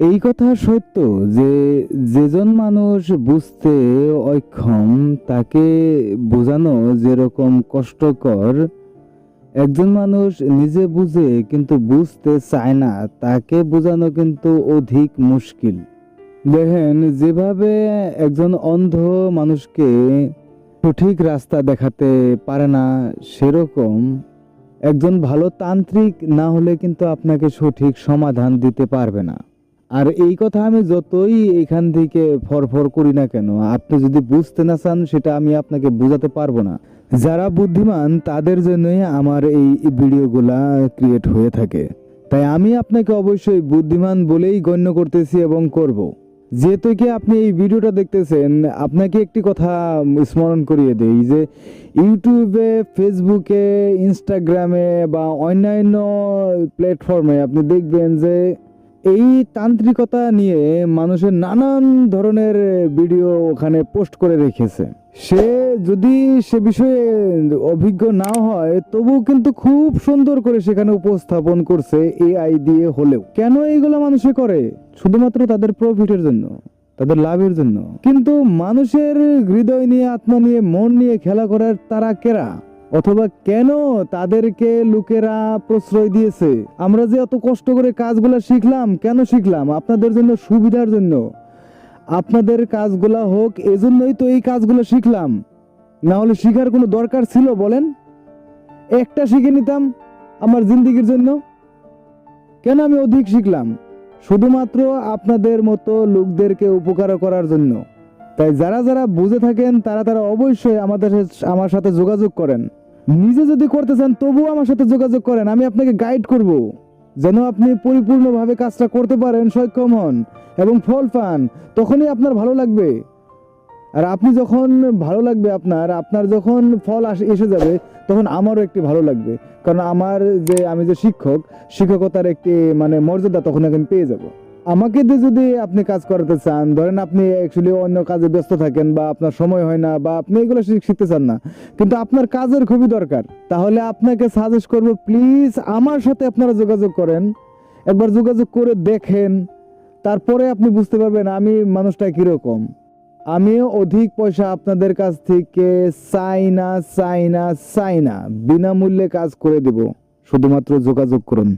এই কথা সত্য যে যেজন মানুষ বুঝতে অক্ষম, তাকে বোঝানো যেরকম কষ্টকর। একজন মানুষ নিজে বুঝে কিন্তু বুঝতে চায় না, তাকে বোঝানো কিন্তু অধিক মুশকিল। দেখেন, যেভাবে একজন অন্ধ মানুষকে সঠিক রাস্তা দেখাতে পারে না, সেরকম একজন ভালো তান্ত্রিক না হলে কিন্তু আপনাকে সঠিক সমাধান দিতে পারবে না। আর এই কথা আমি যতই এখান থেকে ফরফর করি না কেন, আপনি যদি বুঝতে না চান, সেটা আমি আপনাকে বোঝাতে পারব না যারা বুদ্ধিমান, তাদের জন্যই আমার এই ভিডিওগুলা ক্রিয়েট হয়ে থাকে তাই আমি আপনাকে অবশ্যই বুদ্ধিমান বলেই গণ্য করতেছি এবং করব। যেহেতু কি আপনি এই ভিডিওটা দেখতেছেন, আপনাকে একটি কথা স্মরণ করিয়ে দেই যে, ইউটিউবে, ফেসবুকে, ইনস্টাগ্রামে বা অন্যান্য প্ল্যাটফর্মে আপনি দেখবেন যে এই তান্ত্রিকতা নিয়ে মানুষের নানান ধরনের ভিডিও ওখানে পোস্ট করে রেখেছে। সে যদি সে বিষয়ে অভিজ্ঞ না হয় তবু কিন্তু খুব সুন্দর করে সেখানে উপস্থাপন করছে এআই দিয়ে হলেও। কেন এইগুলো মানুষে করে? শুধুমাত্র তাদের প্রফিটের জন্য, তাদের লাভের জন্য। কিন্তু মানুষের হৃদয় নিয়ে, আত্মা নিয়ে, মন নিয়ে খেলা করার তারা কেরা? অথবা কেন তাদেরকে লোকেরা প্রশ্রয় দিয়েছে? আমরা যে এত কষ্ট করে কাজগুলো শিখলাম, কেন শিখলাম? আপনাদের জন্য সুবিধার জন্য। আপনাদের কাজগুলা হোক, এজন্যই তো এই কাজগুলো শিখলাম। না হলে শিখার কোনো দরকার ছিল বলেন? একটা শিখে নিতাম আমার জিন্দিগির জন্য। কেন আমি অধিক শিখলাম? শুধুমাত্র আপনাদের মতো লোকদেরকে উপকার করার জন্য। তাই যারা যারা বুঝে থাকেন, তারা তারা অবশ্যই আমাদের আমার সাথে যোগাযোগ করেন। নিজে যদি করতে চান, তবুও আমার সাথে যোগাযোগ করেন। আমি আপনাকে গাইড করব, যেন আপনি পরিপূর্ণভাবে কাজটা করতে পারেন, সক্ষম হন এবং ফল পান। তখনই আপনার ভালো লাগবে। আর আপনি যখন ভালো লাগবে আপনার আপনার যখন ফল এসে যাবে, তখন আমারও একটি ভালো লাগবে। কারণ আমার যে, আমি যে শিক্ষক, শিক্ষকতার একটি মানে মর্যাদা তখন আমি পেয়ে যাব। আমাকে দিয়ে যদি আপনি কাজ করাতে চান, ধরেন আপনি অ্যাকচুয়ালি অন্য কাজে ব্যস্ত থাকেন বা আপনার সময় হয় না বা আপনি এগুলো শিখ- শিখতে চান না, কিন্তু আপনার কাজের খুবই দরকার, তাহলে আপনাকে সাজেস্ট করব প্লিজ আমার সাথে আপনারা যোগাযোগ করেন, একবার যোগাযোগ করে দেখেন, তারপরে আপনি বুঝতে পারবেন আমি মানুষটা কীরকম। আমিও অধিক পয়সা আপনাদের কাছ থেকে চাই না চাই না চাই না বিনামূল্যে কাজ করে দেব, শুধুমাত্র যোগাযোগ করুন।